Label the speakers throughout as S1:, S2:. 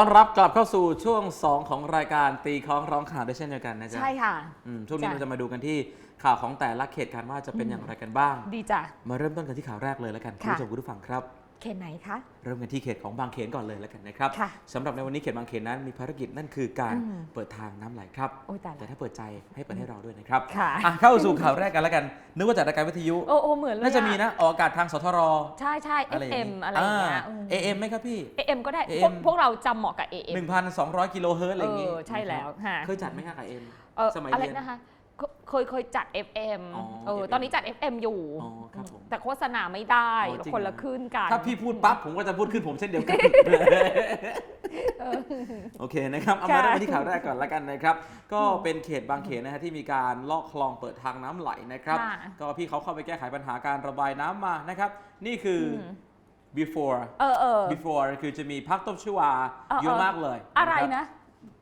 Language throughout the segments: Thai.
S1: ต้อนรับกลับเข้าสู่ช่วง 2 ของรายการตีคล้องร้องข่าวด้วยเช่นเดียวกันนะจ๊ะ
S2: ใช่ค่ะ
S1: อืมช่วงนี้
S2: จ้ะ
S1: เราจะมาดูกันที่ข่าวของแต่ละเขตกันว่าจะเป็นอย่างไรกันบ้าง
S2: ดีจ้ะ
S1: มาเริ่มต้นกันที่ข่าวแรกเลยแล้วกันคุณ
S2: ค่ะ
S1: ผู้ชมคุณผู้ฟังครับ
S2: เขตไหนคะ
S1: เริ่มกันที่เขตของบางเขนก่อนเลยแล้วกันนะครับ
S2: ค่ะ
S1: สำหรับในวันนี้เขตบางเขนนั้นมีภารกิจนั่นคือการ
S2: อืม
S1: เปิดทางน้ำไหลครับ
S2: โอ้ยตาย
S1: แต่
S2: แล้ว
S1: ถ้าเปิดใจให้เปิดให้เราด้วยนะครับ
S2: ค่ะ
S1: อะเข้าสู่ข่าวแรกกันแล้วกัน นึกว่าจัดรายการวิทยุ
S2: โอ้โอ้เหมือนเลย
S1: น่าจะมีนะออกอากาศทางสทร
S2: ใช่ใช่
S1: อะไรอย่าง
S2: FM
S1: นี้
S2: อะไรอย่างเงี้ย
S1: เอเอ็มไหมครับพี่
S2: เอ็มก็ได้
S1: AM
S2: พวกพวกเราจำเหมาะกับ AM
S1: 1,200 กิโลเฮิรตซ์อะไรอย่างงี้
S2: เออใช่แล้ว
S1: นะครับ
S2: ค่ะ
S1: เคยจัดไหมครับกับเอ็ม
S2: เออ
S1: สมัย
S2: อะไร
S1: เรียน
S2: นะคะ เคเคยเคยจัด FM
S1: อ๋อ
S2: เออ
S1: FM
S2: ตอนนี้จัด FM อยู่
S1: อ๋อครับผม
S2: แต่โฆษณาไม่ได้
S1: อ๋อจริง
S2: คนละ
S1: เหรอ
S2: คลื่นกัน
S1: ถ้าพี่พูดปั๊บผมก็จะพูดขึ้นผมเช่นเดียวกัน โอเคนะครับ เอามา
S2: ค่ะ
S1: เริ่มกันที่ข่าวแรกก่อนแล้วกันนะครับ ก็เป็นเขตบางเขตนะฮะที่มีการลอกคลองเปิดทางน้ำไหลนะครับ
S2: ค่ะ
S1: ก็พี่เขาเข้าไปแก้ไขปัญหาการระบายน้ำมานะครับ นี่คืออ
S2: ม
S1: before
S2: เออเออ
S1: before คือจะมีพักตบชวา
S2: เออ
S1: เยอะมากเลย
S2: อะไร
S1: คบ
S2: นะ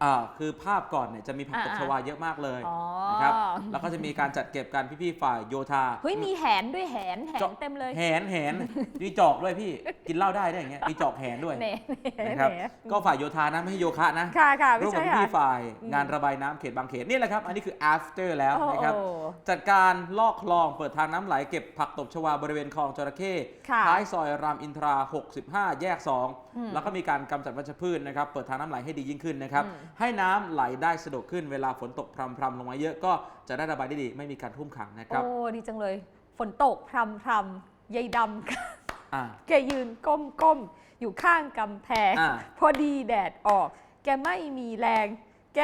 S1: อ่าคือภาพก่อนเนี่ยจะมีผักตบ
S2: อ่า
S1: ชวาเยอะมากเลย
S2: อ๋อ
S1: นะครับแล้วก็จะมีการจัดเก็บกันพี่ๆฝ่ายโยธา
S2: เฮ้ยมีแหนด้วยแหนแหน
S1: เจาะ
S2: เต็มเลย
S1: แหนแหนมีจอกด้วยพี่กินเหล้าได้ด้วยอย่างเงี้ยมีจอกแหนด้วย
S2: แหนแหน
S1: นะครับ
S2: แหน
S1: ก็ฝ่ายโยธานะไม่ให้โยคะนะ
S2: ค่ะค่ะ
S1: ร่
S2: ไม่
S1: วมกับ
S2: ใช่ค่ะ
S1: พี่ฝ่าย
S2: อืม
S1: งานระบายน้ำเขตบางเขตนี่แหละครับ อันนี้คือ after แล้ว
S2: โอ้
S1: นะครับ
S2: โอ้
S1: จัดการลอกคลองเปิดทางน้ำไหลเก็บผักตบชวาบริเวณคลองจระเข้
S2: ค่ะ
S1: ท้ายซอยรามอินทรา 65 แยก
S2: อืม
S1: 2 แล้วก็มีการกำจัดวัชพืชนะครับ เปิดทางน้ำไหลให้ดียิ่งขึ้นนะครับ
S2: อืม
S1: ให้น้ำไหลได้สะดวกขึ้นเวลาฝนตกพรำๆลงมาเยอะก็จะได้ระบายได้ดี ไม่มีการท่วมขังนะครับ
S2: โอ้ดีจังเลย ฝนตกพรำพรำยายดำ
S1: อ่า
S2: แกยืนก้มก้มอยู่ข้างกำแพง
S1: อ่า
S2: พอดีแดดออก แกไม่มีแรง แก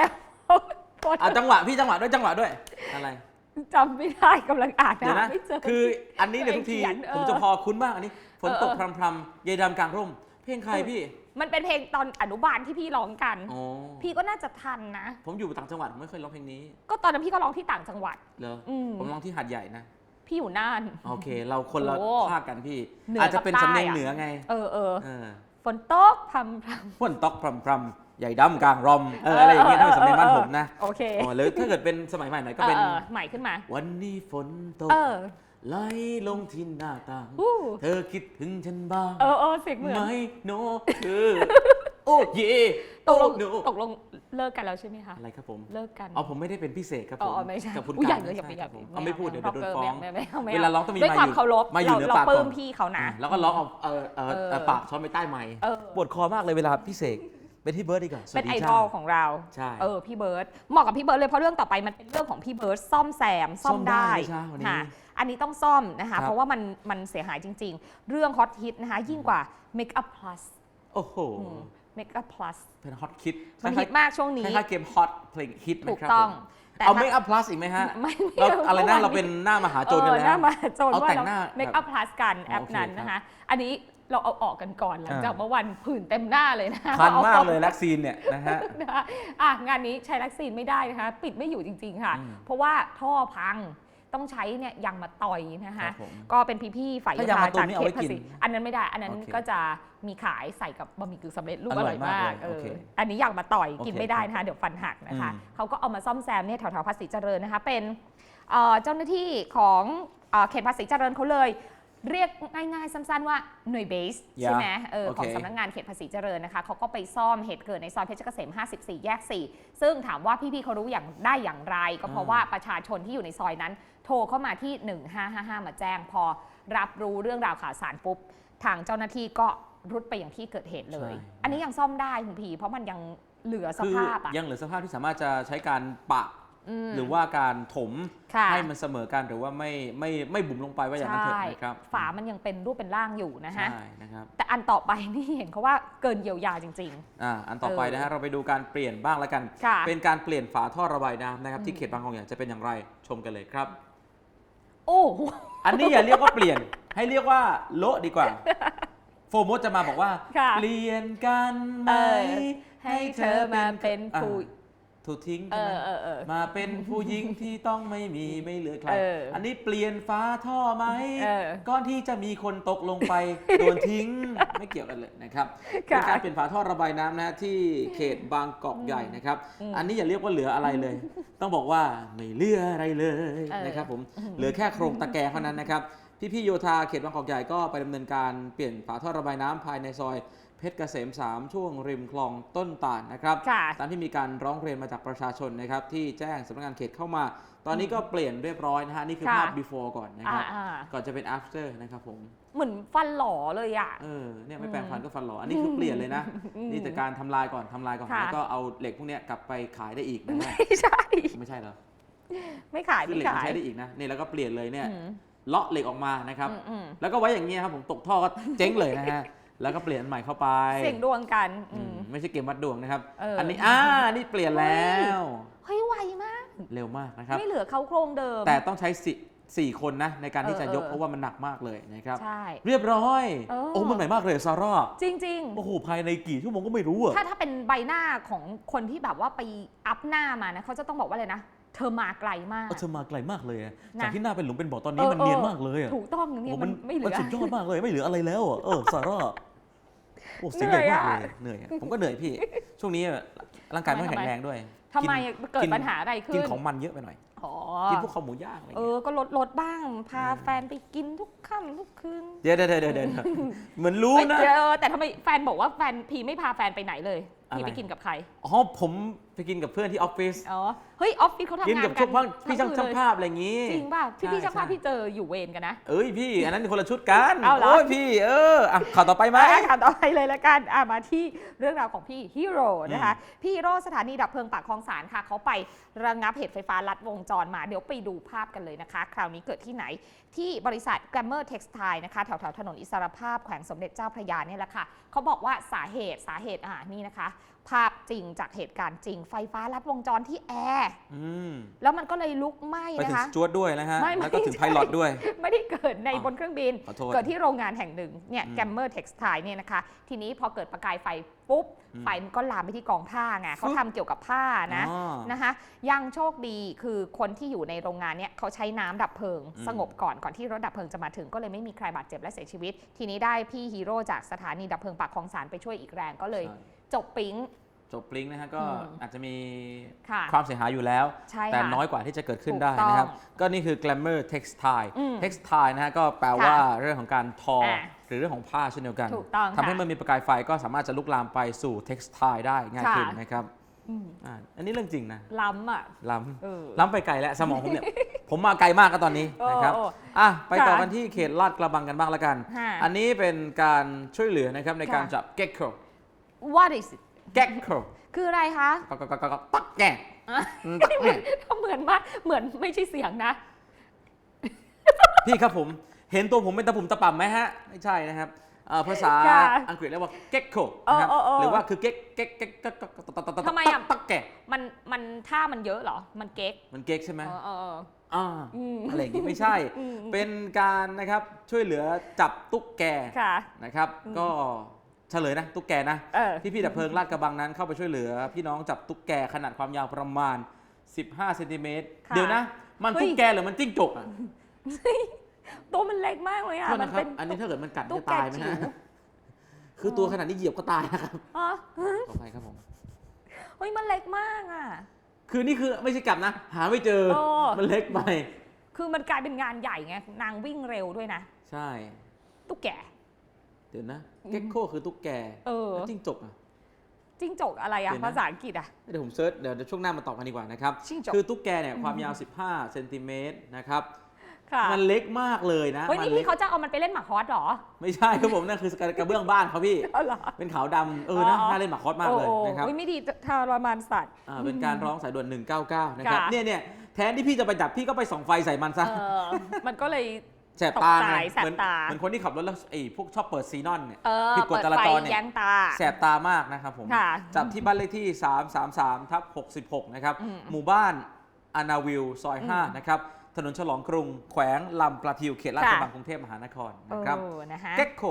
S2: พอ
S1: อะจังหวะพี่จังหวะด้วยจังหวะด้วยอะไร
S2: จำไม่ได้กำลังอ่าน
S1: เดี๋ยวนะ
S2: ไม่เจอ
S1: คืออันนี้เนี่ยทุกที
S2: เขียนเออ
S1: ผมจะพอคุ้นมากอันนี้ฝนตก
S2: เออ
S1: พรำๆยายดำกลางร่ม เพลงใครพี่
S2: มันเป็นเพลงตอนอนุบาลที่พี่ร้องกัน
S1: อ๋อ
S2: พี่ก็น่าจะทันนะ
S1: ผมอยู่ต่างจังหวัดผมไม่เคยร้องเพลงนี้
S2: ก็ตอนนั้นพี่ก็ร้องที่ต่างจังหวัด
S1: เหรอ
S2: อืม
S1: ผมร้องที่หัดใหญ่นะ
S2: พี่อยู่น่าน
S1: โอเค เราคนละ
S2: โอ้
S1: ภาคกันพี่
S2: เหนือ
S1: อาจจะเป็น
S2: กับใต้
S1: สำเนียง
S2: อะ
S1: เหนือไง
S2: เออเออ
S1: เออ
S2: ฝนตกพรำพรำ
S1: ฝนตกพรำๆใหญ่ดำกลางร่มเอออะไรอย่างเงี้ยถ้าเป็นสำเนียงบ้านผมนะ
S2: โอเค
S1: อ๋อหรือถ้าเกิดเป็นสมัยใหม่หน่อยก็
S2: เออ
S1: เป็น
S2: เออใหม่ขึ้นมา
S1: วันนี้ฝนตก
S2: เออ
S1: ไหลลงที่หน้าต่าง
S2: อู้
S1: เธอคิดถึงฉันบ้าง
S2: เออเออเสียงเหมือน
S1: ไม่โนเธอ โอ้เย่
S2: ตกลง
S1: โอ้ no
S2: ตกลงเลิกกันแล้วใช่ไหมคะ
S1: อะไรครับผม
S2: เลิกกัน
S1: เอาผมไม่ได้เป็นพิเศษครับผ
S2: อ๋
S1: ม
S2: อไม่ใช่
S1: กับคุณ
S2: อุ๊ย
S1: การ
S2: อย่าเลยอย่าไป
S1: ใช่
S2: อย่า
S1: ครับ
S2: ไป
S1: ผมเอาไม่พูดเดี๋ยวโดนฟ้อง
S2: ไม่ไม่ไม่ไม่
S1: เวลาร้องต้องมี
S2: ด้วย
S1: ไมค์
S2: ความ
S1: อยู่
S2: เคารพ
S1: ไมค์อยู่เหนือ
S2: เรา
S1: ปาก
S2: ปลื้
S1: ก่
S2: ม
S1: อน
S2: พี่เขานะ
S1: แล้วก็ร้องเอาเออเออเออ
S2: เออ
S1: ปากช้อนไปใต้ไมค์
S2: เออ
S1: ปวดคอมากเลยเวลาพิเศษ เป็นที่เบิร์ดดีกว่าส
S2: เป็
S1: วันส
S2: ไอ
S1: ดี
S2: ด
S1: จ้า
S2: อลของเรา
S1: ใช่
S2: เออพี่เบิร์ตเหมาะกับพี่เบิร์ตเลยเพราะเรื่องต่อไปมันเป็นเรื่องของพี่เบิร์ตซ่อมแซมซ่อม
S1: ซ่อมได้
S2: ได้
S1: ใช่วันนี้
S2: ค่ะอันนี้ต้องซ่อมนะ
S1: ครั
S2: คะ
S1: บ
S2: เพราะว่ามันมันเสียหายจริง ๆ เรื่องฮอตฮิตนะคะ ยิ่งกว่า Make up plus
S1: โอ้โห
S2: Make up plus
S1: เป็นฮอตคิด
S2: มันฮิตมากช่วง
S1: ค
S2: นี้
S1: ล้ายๆเกมฮอตเพลงฮิตไหม
S2: ถูก
S1: ครับ
S2: ต้อง
S1: ผม
S2: แต่
S1: เอา
S2: ถ้า
S1: เมคอัพพลัสอีกไหมฮะ
S2: ไม่
S1: เรา
S2: ม่
S1: อะไรนะ
S2: มื่
S1: เราเป็นหน้ามหาโจรกัน
S2: เออ
S1: แล้
S2: หน้าวมาโจร
S1: เอา
S2: ว่า
S1: แต่ง
S2: เรา
S1: หน้า
S2: Make up plus กันแอป
S1: โอเค
S2: นั้น
S1: ครับ
S2: นะคะ อันนี้เราเอาออกกันก่อนหลังจาก
S1: อ่า
S2: เมื่อวันผื่นเต็มหน้าเลยนะ
S1: พันมาก
S2: ออ
S1: เลยแล็กซีนเนี่ยนะฮะ
S2: นะคะอะงานนี้ใช้วัคซีนไม่ได้นะคะ ปิดไม่อยู่จริง ๆ ค่ะ
S1: อืม
S2: เพราะว่าท่อพัง ต้องใช้เนี่ยยางมาต่อยนะ
S1: ครั
S2: คะ
S1: บผม
S2: ก็เป็นพี่ๆฝ่าย
S1: ถ้ายางมะตูม
S2: จาก
S1: นี่
S2: เข
S1: เอาไว้
S2: ตภาษี
S1: กิน
S2: อันนั้นไม่ได้ อันนั้น
S1: โอเค
S2: ก็จะมีขายใส่กับบะหมี่กึ่งสำเร็จรูป
S1: อ
S2: อ
S1: ร่
S2: ร่
S1: อ
S2: อยย
S1: มามา
S2: กก
S1: เลย
S2: เอ
S1: โอ
S2: อ
S1: เค
S2: อันนี้ยางมาต่อย
S1: โอเค
S2: กินไม่ได้นะคะเดี๋ยวฟันหักนะคะ
S1: อืม
S2: เขาก็เอามาซ่อมแซมเนี่ยแถวๆภาษีเจริญนะคะเป็นเอ่อเจ้าหน้าที่ของเอ่อเขตภาษีเจริญเขาเลย เรียกง่ายๆ สั้นๆว่าหน่วยเบส
S1: Yeah
S2: ใช่ไหมเออ
S1: โอเค
S2: ของสำนักงานเขตภาษีเจริญนะคะเขาก็ไปซ่อมเหตุเกิดในซอยเพชรเกษม 54 แยก 4 ซึ่งถามว่าพี่ๆเขารู้อย่างได้อย่างไร ก็เพราะ
S1: อ่า
S2: ว่าประชาชนที่อยู่ในซอยนั้น โทรเข้ามาที่ 1555 มาแจ้งพอรับรู้เรื่องราวข่าวสารปุ๊บ ทางเจ้าหน้าที่ก็รุดไปอย่างที่เกิดเหตุเลย
S1: ใช่
S2: อันนี้ยังซ่อมได้คุณพีเพราะมันยังเหลือส
S1: คือ
S2: ภาพอะ
S1: ยังเหลือสภาพที่สามารถจะใช้การปะ
S2: ม
S1: หรือว่าการถม
S2: ค่ะ
S1: ให้มันเสมอกันหรือว่าไม่ไม่ไม่บุ๋มลงไปว่าอย่างนั้นเถ
S2: ใช่
S1: อะนะครับ
S2: ฝามันยังเป็นรูปเป็นร่างอยู่นะฮะ
S1: ใช่นะครับ
S2: แต่อันต่อไปนี่เห็นเขาว่าเกินเยียวยาจริง
S1: อ่าอันต่อไป
S2: เออ
S1: นะฮะเราไปดูการเปลี่ยนบ้างแล้วกัน
S2: ค่ะ
S1: เป็นการเปลี่ยนฝาท่อระบายน้ำนะครับ
S2: อืม
S1: ที่เขตบางกอกใหญ่จะเป็นอย่างไรชมกันเลยครับ
S2: ๆโอ้โห
S1: อันนี้อย่าเรียกว่าเปลี่ยน ให้เรียกว่าโละดีกว่า โฟมดจะมาบอกว่า
S2: ค่ะ
S1: เปลี่ยนกันไหม
S2: เออ ให้เธอมาเป็นผู้
S1: อ่า ถูกทิ้ง
S2: เอ
S1: ใช่ไหม
S2: อเออเออ
S1: มาเป็นผู้หญิงที่ต้องไม่มีไม่เหลือใคร
S2: เอออั
S1: นนี้เปลี่ยนฟ้าท่อไหม
S2: เออ
S1: ก่อนที่จะมีคนตกลงไป โดนทิ้งไม่เกี่ยวกันเลยนะครับ
S2: ค่ะ
S1: เป็นการเปลี่ยนฝาท่อระบายน้ำนะฮะที่เขตบางกอกใหญ่นะครับ
S2: อืม
S1: อันนี้อย่าเรียกว่าเหลืออะไรเลย ต้องบอกว่าไม่เหลืออะไรเลย
S2: เออ
S1: นะครับผมเหลือแค่โครงตะแกรงเท่านั้นนะครับพี่ๆโยธาเขตบางกอกใหญ่ก็ไปดำเนินการเปลี่ยนฝาท่อระบายน้ำภายในซอย เพเพชรเกษม 3 ช่วงริมคลองต้นตาลนะครับ
S2: ค่ะ
S1: ตามที่มีการร้องเรียนมาจากประชาชนนะครับที่แจ้งสำนักงานเขตเข้ามา ตอนนี้ก็เปลี่ยนเรียบร้อยนะฮะ นี่คือ
S2: ค่ะ
S1: ภาพ before ก่อนนะครับ
S2: อ่า
S1: ก่อนจะเป็น after นะครับผม
S2: เหมือนฟันหล่อเลยอะ
S1: เออ เนี่ยไม่แปรงฟันก็ฟันหล่อ อันนี้คือเปลี่ยนเลยนะ
S2: อืม
S1: นี่แต่การทำลายก่อนทำลายก่อน
S2: ค่ะ
S1: แล้วก็เอาเหล็กพวกเนี้ยกลับไปขายได้อีกนะฮะ
S2: ไม่ใช่
S1: ไม่ใช่เหรอ
S2: ไม่ขาย
S1: คือ
S2: ไม่
S1: เหล็กมัน
S2: ขาย
S1: ใช้ได้อีกนะ นี่แล้วก็เปลี่ยนเลยเนี่ย
S2: อืม
S1: เลาะเหล็กออกมานะครับ
S2: อืมอืม
S1: แล้วก็ไว้อย่างเงี้ยครับผมตกท่อก็เจ๊งเลยนะฮะ แล้วก็เปลี่ยนอันใหม่เข้าไป
S2: เสี่ยงดวงกัน
S1: อื
S2: อื
S1: ม
S2: ม
S1: ไม่ใช่เกมวัดดวงนะครับ
S2: เอออั
S1: อันนี้อ่านี่เปลี่ยนแล้ว
S2: เฮ้ยไวมาก
S1: เร็วมากนะครับ
S2: ไม่เหลือเขาโครงเดิม
S1: แต่ต้องใช้สี่สี่คนนะในการที่จะ
S2: เออย
S1: ก
S2: เออ
S1: เพราะว่ามันหนักมากเลยนะครับ
S2: ใช่
S1: เรียบร้อย
S2: เออ
S1: โอ้มันใหม่มากเลยซาร่า
S2: จริง
S1: โอ้โหภายในกี่ชั่วโมงก็ไม่รู้อะ
S2: ๆถ้าถ้าเป็นใบหน้าของคนที่แบบว่าไปอัพหน้ามานะเขาจะต้องบอกว่าอะไรนะ เธอมาไกลมาก
S1: เออเธอมาไกลมากเลยอะ
S2: นะ
S1: จากที่หน้าเป็นหลุมเป็นบ่อตอนนี้
S2: เออ
S1: มันเนียน
S2: เออ
S1: มากเลยอะ
S2: ถูกต้องเนี่ย
S1: โอ้
S2: มันไม่เหลือ
S1: มันสุดยอดมากเลยไม่เหลืออะไรแล้วอะเออซาร่า โอ้เสียงใหญ่มากเลยเหนื่อยอะผมก็เหนื่อยพี่ ช่วงนี้ร่างกายไม่
S2: ทำไม
S1: แข็งแรงด้วย
S2: ทำไม
S1: กิน
S2: เกิด
S1: กิน
S2: ปัญหาอะไรขึ้
S1: กิน
S2: น
S1: ของมันเยอะไปหน่อย
S2: อ๋อ
S1: กินพวกข้าวหมูย่างอะไร
S2: เอ
S1: เงี้ย
S2: อก็ลดลดบ้าง พา
S1: เออ
S2: แฟนไปกินทุกค่ำทุกคืน
S1: เดี๋ยวเดี๋ยวเดี๋ยวเดี๋ยวเหมือนรู้
S2: เอ้ย
S1: นะ
S2: เดี๋ยวแต่ทำไมแฟนบอกว่าแฟนพีไม่พาแฟนไปไหนเลย
S1: อะไร
S2: พีไปกินกับใคร
S1: อ๋อผมไปกินกับเพื่อนที่ออฟฟิศ
S2: อ๋อ เฮ้ยออฟฟิศเขาทำ
S1: กิน
S2: งาน
S1: กับ
S2: กั
S1: ช่างภาพพี่ช่าง
S2: ทั้
S1: ช่าง
S2: คืนเลย
S1: ภาพอะไรอย่างงี้
S2: จริงป่ะ พี่
S1: ใช่
S2: พี่ช่างภาพ
S1: ใช่
S2: พี่เจออยู่เวรกันนะ
S1: เอ้ยพี่ อันนั้นคนละชุดกัน
S2: เอาเหรอ
S1: โอ้ยพี่ เอออะข่าวต่อไปไหม
S2: อะข่าวต่อไปเลยละกันอะมาที่เรื่องราวของพี่ฮีโร่นะคะ พี่ฮีโร่สถานีดับเพลิงปากคลองสารค่ะ เขาไประงับเหตุไฟฟ้าลัดวงจรมา เดี๋ยวไปดูภาพกันเลยนะคะ คราวนี้เกิดที่ไหน ที่บริษัท Glamour Textile นะคะ แถวแถวๆถนนอิสรภาพแขวงสมเด็จเจ้าพระยาเนี่ยแหละค่ะ เขาบอกว่าสาเหตุสาเหตุอ่านี่นะคะภาพจริงจากเหตุการณ์จริง ไฟฟ้าลัดวงจรที่แอร์
S1: อืม
S2: แล้วมันก็เลยลุกไหม้
S1: ไป
S2: นะ
S1: ถึง
S2: คะ
S1: สจวดด้วยนะฮะ
S2: ไม่ไม่
S1: แล้วก็ถึง
S2: ใช่
S1: ไพลอตด้วย
S2: ไม่ได้เกิดใน
S1: อ้าว
S2: บนเครื่องบิน
S1: ขอโทษ
S2: เกิดที่โรงงานแห่งหนึ่งเนี่ย
S1: อืม
S2: แกมเมอร์เท็กซ์ไทเนี่ยนะคะ ทีนี้พอเกิดประกายไฟปุ๊บ
S1: อืม
S2: ไฟมันก็ลามไปที่กองผ้าไงเขา
S1: ฟึ๊บ
S2: ทำเกี่ยวกับผ้านะ
S1: อ๋อ
S2: นะคะยังโชคดีคือคนที่อยู่ในโรงงานเนี่ยเขาใช้น้ำดับเพลิง
S1: อืม
S2: สงบก่อนก่อนที่รถดับเพลิงจะมาถึงก็เลยไม่มีใครบาดเจ็บและเสียชีวิต ทีนี้ได้พี่ฮีโร่จากสถานีดับเพลิงปากคลองสารไปช่วยอีกแรงก็เลย
S1: ใช่
S2: จบปิ๊ง
S1: จบปลิงก์นะฮะก็
S2: อืม
S1: อาจจะมี
S2: ค่ะ
S1: ความเสียหายอยู่แล้ว
S2: ใช่
S1: แต่
S2: ค่ะ
S1: น้อยกว่าที่จะเกิดขึ้น
S2: ถูก
S1: ได้นะครับ
S2: ต้อง
S1: ก็นี่คือ glamour textile
S2: อืม
S1: textile นะฮะก็แปลว่าเรื่องของการทอ
S2: อะ
S1: หรือเรื่องของผ้าเช่นเดียวกัน
S2: ถูกต้อง
S1: ทำให้
S2: ค่ะ
S1: มันมีประกายไฟก็สามารถจะลุกลามไปสู่ textile ได้ง่ายขึ้น
S2: ค่ะ
S1: นะครับ
S2: อืม
S1: อ่าอันนี้เรื่องจริงนะ
S2: ล้ำอะ
S1: ล้
S2: เออำ
S1: ล้ำไปไกลแล้วสมองผมเนี่ย ผมมาไกลมากก็ตอนนี้
S2: โอ้
S1: นะครับ
S2: โอ้
S1: อะไปต่อ
S2: ค่ะ
S1: กันที่เขตลาดกระบังกันบ้างละกัน
S2: ค่ะ
S1: อันนี้เป็นการช่วยเหลือนะครับในการ
S2: ค่ะ
S1: จับ gecko
S2: What is it
S1: gecko
S2: คืออะไรคะ
S1: ก็ก็ก็ก็ตักแก่
S2: อะ
S1: ตักแก่
S2: เหมือนมากเหมือนไม่ใช่เสียงนะ
S1: พี่ครับผม เห็นตัวผมเป็นตะปุ่มตะป่ำไหมฮะ ไม่ใช่นะครับเอ่อภาษา
S2: ค่ะ
S1: อังกฤษเรียกว่า gecko นะครับ
S2: เออเออเออ
S1: หรือว่าคือ gec gec gec gec gec
S2: ทำไมอะ
S1: ตักแก่
S2: มันมันท่ามันเยอะเหรอ มันเก๊ก
S1: มันเก๊กใช่ไหม
S2: เออเออเออ
S1: อ่า
S2: อืม
S1: อะไรอย่างงี้ไม่ใช่
S2: อืม
S1: เป็นการนะครับช่วยเหลือจับตุ๊กแก
S2: ค่ะ
S1: นะครับ
S2: อืม
S1: ก็ เฉลยนะตุ๊กแกนะ
S2: เออ
S1: ที่พี่ดับเพลิงลาดกระบังนั้นเข้าไปช่วยเหลือ พี่น้องจับตุ๊กแกขนาดความยาวประมาณ 15เซนติเมตร
S2: ค่ะ
S1: เดี๋ยวนะ มัน
S2: เฮ้ย
S1: ตุ๊กแกหรือมันจิ้งจกอะ
S2: ตัวมันเล็กมากเลยอะ
S1: โทษ
S2: มัน
S1: นะครับ
S2: เป็น
S1: อันนี้ถ้าเกิดมันกัด
S2: ตุ๊
S1: จะ
S2: กแก
S1: ตายไหม
S2: จิ๋
S1: ฮะ
S2: ว
S1: คือตัวขนาดนี้เหยียบก็ตายนะครับ
S2: อ๋อ
S1: ขออภัยครับผม
S2: เฮ้ยมันเล็กมากอะ
S1: คือนี่คือไม่ใช่กัดนะ หาไม่เจอ
S2: โอ้
S1: มันเล็กไป
S2: คือมันกลายเป็นงานใหญ่ไงนางวิ่งเร็วด้วยนะ
S1: ใช่
S2: ตุ๊กแก
S1: เดี๋ยวนะ
S2: อืม
S1: เก็กโคคือตุ๊กแก
S2: เออ
S1: แล้วจิ้งจกอะ
S2: จิ้งจกอะไรอะ
S1: เดี๋ยวนะ
S2: ภาษาอังกฤษอะ
S1: เดี๋ยวผมเซิร์ชเดี๋ยวเดี๋ยวช่วงหน้ามาตอบกันดีกว่านะครับ
S2: จิ้งจก
S1: คือตุ๊กแกเนี่ยความยาว 15เซนติเมตรนะครับ
S2: ค่ะ
S1: มันเล็กมากเลยนะ
S2: เฮ้ย
S1: มั
S2: นี่
S1: เล็
S2: พี่เขาจะเอามันไปเล่นหมากฮอสเหรอ
S1: ไม่ใช่ครับผมนั่นคือกระเบื้องบ้านเขาพี่
S2: เออเหรอ
S1: เป็นขาวดำเออนะ
S2: อ๋อ
S1: น่าเล่นหมากคอสมากเลย
S2: โอ้โห
S1: นะครับ
S2: เฮ้ยไม่ดีทรมานสัตว์
S1: อ่าเป็นการร้องสายด่วน 199 นะครับ
S2: ค่ะ
S1: เนี่ยเนี่ยแทนที่พี่จะไปดับพี่ก็ไปส่องไฟใส่มันซะ
S2: เออมันก็เลย
S1: แสบตา
S2: ตกใจ
S1: ไง
S2: แสบ
S1: เหมือน
S2: ตา
S1: เหมือนคนที่ขับรถแล้วไอ้พวกชอบเปิดซีนอนเนี่ย
S2: เออ
S1: ผิดกฎ
S2: เปิด
S1: จรา
S2: ไฟ
S1: จรเนี่ย
S2: แย้งตา
S1: แสบตามากนะครับผม
S2: ค่ะ
S1: จับที่บ้านเลขที่ 333ทับ66 นะครับ
S2: อืม
S1: หมู่บ้านอานาวิวซอย
S2: อืม
S1: 5 นะครับ ถนนฉลองกรุง แขวงลำประทิวเขตลาดกระบังกรุงเทพมหานครนะครับ
S2: เออนะฮะ
S1: เก็กโค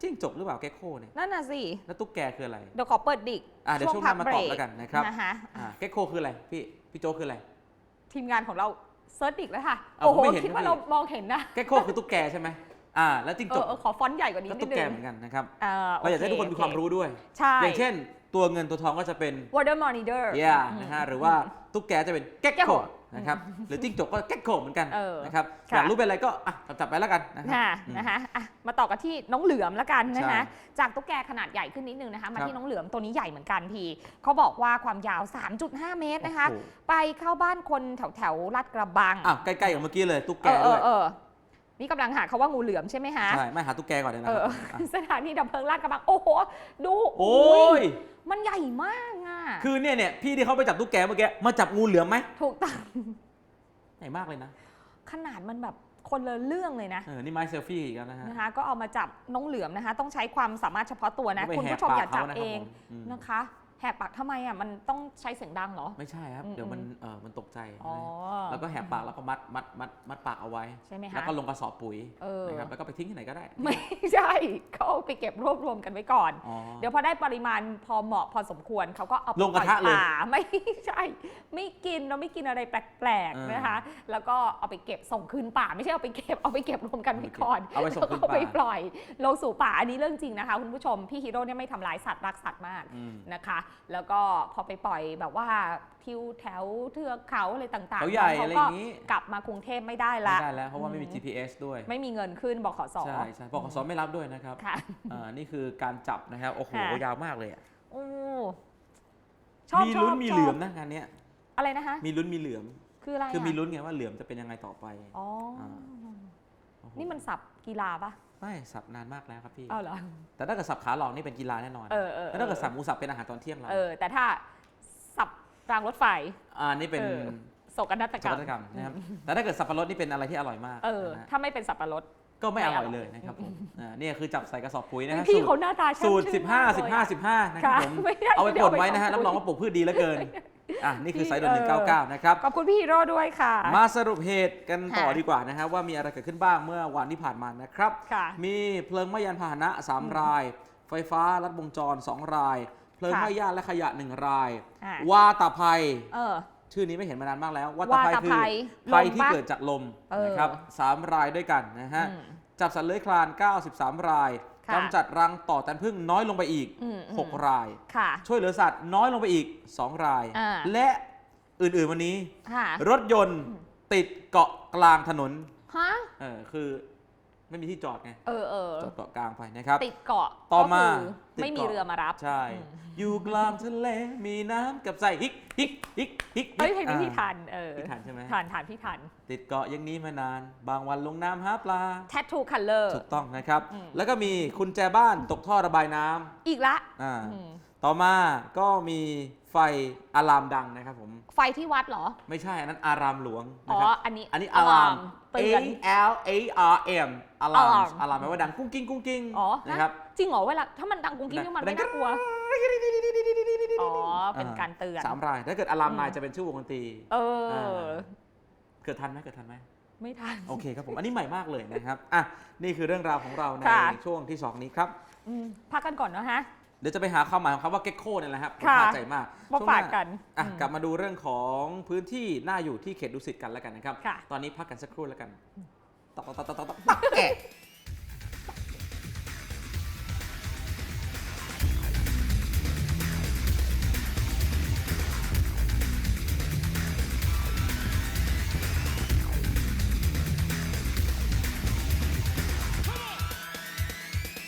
S1: จิ้งจกหรือเปล่าเก็กโคเนี่ย
S2: นั่นน่ะสิ
S1: แล้วตุ๊กแกคืออะไร
S2: เดี๋ยวขอเปิดดิก
S1: อะเดี๋ยวช่วงหน้ามาตอบแล้วกันนะครับ
S2: นะคะ
S1: อ่าเก็กโคคืออะไร พี่ พี่โจกคืออะไร
S2: ทีมงานของเรา เซิร์ชดิกแล้วค่ะ
S1: เอา
S2: โอ้โห
S1: ผมไม่เห็น
S2: คิดว่า
S1: นะพี่
S2: เรามองเห็นนะ
S1: เก็กโคคือตุ๊กแกใช่ไหมอ่า แล้วจิ้ง
S2: เอ
S1: จ
S2: อกเออขอฟอนต์ใหญ่กว่านี้
S1: ก็
S2: นิ
S1: ตุ๊
S2: ด
S1: ก
S2: นึ
S1: แก
S2: ง
S1: เหมือนกันนะครับ
S2: เออ
S1: เราอยากให้ทุกคนมีความรู้ด้วย
S2: ใช่
S1: อย่างเช่น ตัวเงินตัวทองก็จะเป็น
S2: Water Monitor
S1: เย่นะฮะ หรือว่าตุ๊กแกจะเป็นเก็ก
S2: แก้
S1: โค
S2: โห
S1: นะครับ หรือจิ้งจกก็เก็กโคเหมือนกัน
S2: เออ
S1: นะครับ
S2: ค่ะ
S1: อยากรู้เป็นอะไรก็อะจับๆไปแล้วกันนะครั
S2: ค่ะ
S1: อืม
S2: นะคะอะมาต่อกันที่น้องเหลือมแล้วกันนะคะ
S1: ใช่
S2: จากตุ๊กแกขนาดใหญ่ขึ้นนิดนึงนะคะ มา
S1: ครับ
S2: ที่น้องเหลือมตัวนี้ใหญ่เหมือนกันพี่เขาบอกว่าความยาว 3.5 เมตรนะคะ
S1: โอ้โห
S2: ไปเข้าบ้านคนแถวแถวๆลาดกระบัง
S1: อ้าวใกล้ๆกับเมื่อกี้เลยตุ๊กแก
S2: เออเอ
S1: ด้ว
S2: อย เออ นี่กำลังหาเขาว่างูเหลือมใช่ไหมคะ
S1: ใช่ไม่หาตุ๊กแกก่อนเลยนะ
S2: เอ
S1: ค
S2: อ
S1: รับอะ
S2: สถานีดับเพลิงลาดกระบังโอ้โหดู
S1: โอ้ย
S2: มันใหญ่มากอะ
S1: คือเนี่ยเนี่ยพี่ที่เขาไปจับตุ๊กแกเมื่อกี้มาจับงูเหลือมไหม
S2: ถูกต้อง
S1: ใหญ่มากเลยนะ
S2: ขนาดมันแบบคนละเรื่องเลยนะ
S1: เออ นี่ไม้เซลฟี่อีกแล้วนะฮะ
S2: นะคะ ก็เอามาจับน้องเหลือมนะคะ ต้องใช้ความสามารถเฉพาะตัวนะ
S1: ไม่
S2: คุณ
S1: แหก
S2: ผู้ชมอย่า
S1: ปาก
S2: จับ
S1: เขานะครับ
S2: เอง
S1: ผมอืม
S2: นะคะ แหกปากทำไมอะมันต้องใช้เสียงดังเหรอ
S1: ไม่ใช่ครับ
S2: อืม
S1: เดี๋ยวมันเออมันตกใจ
S2: อ๋อ
S1: แล้วก็แหกปากแล้วก็มัดมัดมัดมัดปากเอาไว้
S2: ใช่ไหม
S1: แล้ว
S2: คะ
S1: ก็ลงกระสอบปุ๋ย
S2: เออ
S1: นะครับแล้วก็ไปทิ้งที่ไหนก็ได้
S2: ไม่ใช่เขาเอาไปเก็บรวบรวมกันไว้ก่อน
S1: อ๋อ
S2: เดี๋ยวพอได้ปริมาณพอเหมาะพอสมควรเขาก็เอาไป
S1: ลงกระทะ
S2: ป
S1: เลย
S2: ป่าไม่ใช่ ไม่กินเราไม่กินอะไรแปลก
S1: เออ
S2: ๆนะคะ แล้วก็เอาไปเก็บส่งคืนป่า ไม่ใช่เอาไปเก็บเอาไปเก็บรวมกันไว้ก่อน
S1: เอาไปส่งคืน
S2: แล้วก็ไป
S1: ป่า
S2: ปล่อยลงสู่ป่าอันนี้เรื่องจริงนะคะคุณผู้ชมพี่ฮีโร่เนี่ยไม่ทำร้ายสัตว์รักสัตว์มาก
S1: อืม
S2: นะคะแล้วก็พอไปปล่อยแบบว่าทิวแถวเทือกเขาอะไรต่างๆ
S1: เขาใหญ่
S2: น้ง
S1: อะไรอ
S2: ก็
S1: ย่างนี้
S2: กลับมากรุงเทพไม่ได้
S1: ไม่
S2: ละ
S1: ได้แล้วเพราะว่าไม่มี
S2: อืม
S1: GPS ด้วย
S2: ไม่มีเงินขึ้นบขส
S1: ใช่ใช่บอกขสไม่รับด้วยนะครับ
S2: ค่ะ
S1: อ่านี่คือการจับนะครับโอ้โห
S2: ค่ะ
S1: ยาวมากเลยอะ
S2: โอ้ชอบ
S1: มี
S2: ชอบ
S1: ลุ้นมี
S2: ชบ
S1: เหลือมนะงานเนี้ย
S2: อะไรนะคะ
S1: มีลุ้นมีเหลือม
S2: คืออะไร
S1: คือมีะลุ้นไงว่าเหลือมจะเป็นยังไงต่อไป
S2: อ๋ออา
S1: โอ้โห
S2: นี่มันสับกีฬาปะ
S1: ไม่สับนานมากแล้วครับพี่
S2: เอาเหรอ
S1: แต่ถ้าเกิดสับขาหลอกนี่เป็นกีฬาแน่นอน
S2: เออเออ
S1: แล้วถ้าเกิดสับหมูสับเป็นอาหารตอนเที่ยงเรา
S2: เออ แต่ถ้าสับรางรถไฟ
S1: อ่านี่เป็น
S2: เออ โศกนาฏกร
S1: จั
S2: ร
S1: ก
S2: ม
S1: รกรรมนะครับ แต่ถ้าเกิดสับปะรดนี่เป็นอะไรที่อร่อยมาก
S2: เออ
S1: นะฮะ
S2: ถ้าไม่เป็นสับปะรด
S1: ก็ไม่
S2: ไม่
S1: อ
S2: อร่
S1: ร่
S2: อ
S1: อยยเลยนะครับผมอ่าเนี่ยคือจับใส่กระสอบปุ๋ยนะฮะ
S2: พี่
S1: สูตร
S2: เขาหน้าตาช่าง
S1: สูตร
S2: ชื่นมากเลยอะ
S1: 15 15 15 นะครับ
S2: ค่ะ
S1: ผม
S2: ไม่ได้
S1: เอาไป
S2: เดี๋
S1: ป
S2: ยว
S1: นไว้นะฮะ
S2: เอาไป
S1: รับรองว่าปลูกพืชดีเหลือเกิน อะนี่คือสายด่วน
S2: เออ
S1: 199 นะครับ
S2: ขอบคุณพี่ฮีโร่ด้วยค่ะ
S1: มาสรุปเหตุกันต่อ
S2: ค่ะ
S1: ดีกว่านะฮะว่ามีอะไรเกิดขึ้นบ้างเมื่อวันที่ผ่านมานะครับ
S2: ค่ะ
S1: มีเพลิงไหม้ยานพาหนะ 3 ราย ไฟฟ้าลัดวงจร 2 ราย เพลิง
S2: ค่ะ
S1: ไหม้ย่านและขยะ 1 ราย
S2: อะ
S1: วาตภัย
S2: เออ
S1: ชื่อนี้ไม่เห็นมานานมากแล้ว วาต
S2: วา
S1: ภัย
S2: ต
S1: คือ
S2: ภัย
S1: ภัย
S2: ลม
S1: ที่
S2: ปะ
S1: เกิดจากลม
S2: เออ
S1: นะครับสามรายด้วยกันนะฮะ
S2: อืม
S1: จับสัตว์เลื้อยคลาน 93 ราย
S2: ค่ะ
S1: กำจัดรังต่อแตนพึ่งน้อยลงไปอีก
S2: อืมอืม
S1: 6ราย
S2: ค่ะ
S1: ช่วยเหลือสัตว์น้อยลงไปอีก 2 ราย
S2: อ่า
S1: และอื่นๆวันนี้
S2: ค่ะ
S1: รถยนต์ติดเกาะกลางถนน
S2: ฮะ
S1: เออคือ ไม่มีที่จอดไง
S2: เออเออ
S1: จอดเกาะกลางไปนะครับ
S2: ติดเกาะ
S1: ต่อมา
S2: ก็คือ
S1: ติด
S2: ไม่มี
S1: เกาะ
S2: เรือมารับ
S1: ใช่
S2: อืม
S1: อยู่กลางทะเลมีน้ำกับใส่ฮิกฮิกฮิกฮิก
S2: เฮ้ยเพลงนี้พี่
S1: อ่า
S2: ทันเออ
S1: พี่ทันใช่ไหม
S2: ทันทันพี่ทัน
S1: ติดเกาะอย่างนี้มานาน บางวันลงน้ำหาปลา
S2: แท t ทูคัลเลอร์
S1: ถูกต้องนะครับ
S2: อืม
S1: แล้วก็มีคุณแจบ้านตกท่อระบายน้ำ
S2: อีกละ
S1: อ่า
S2: อืม
S1: ต่อมาก็มี ไฟอะลามดังนะครับผม
S2: ไฟที่วัดเหรอ
S1: ไม่ใช่ อันนั้นอารามหลวง
S2: อ๋
S1: นะ
S2: อ
S1: ครับ
S2: อันนี้
S1: อันนี้อะลาม
S2: เตือน
S1: A L A R M อะลาม
S2: alarm
S1: อะลามแปลว่าดังกุ้งกิ้งกุ้งกิ้ง
S2: อ๋อ
S1: นะครับ
S2: จริงเหรอเวลาถ้ามันดังกุ้งกิ้งนี่มันไม่น่ากลัว อ๋อ เป็นการเตือน
S1: สามราย ถ้าเกิดอะลาม
S2: อืม
S1: นายจะเป็นชื่อวงดนตรี
S2: เออา
S1: เกิดทันไหมเกิดทันไหม
S2: ไม่ทัน
S1: โอเคครับผม อันนี้ใหม่มากเลยนะครับ อะ นี่คือเรื่องราวของเราใน
S2: ค่ะ
S1: ช่วงที่2นี้ครับ
S2: อืมพักกันก่อนเนอะฮะ
S1: เดี๋ยวจะไปหาความหมายของคำว่าเก็กโคเนี่ยแหละครับผม
S2: ค่ะ
S1: พาใจมาก
S2: มา
S1: ช่วงห
S2: ฝากกัน
S1: อะ
S2: อืม
S1: กลับมาดูเรื่องของพื้นที่น่าอยู่ที่เขตดุสิตกันแล้วกันนะครับ
S2: ค่ะ
S1: ตอนนี้พักกันสักครู่แล้วกันตอกตอกตอกตอกตอกตอกแกะ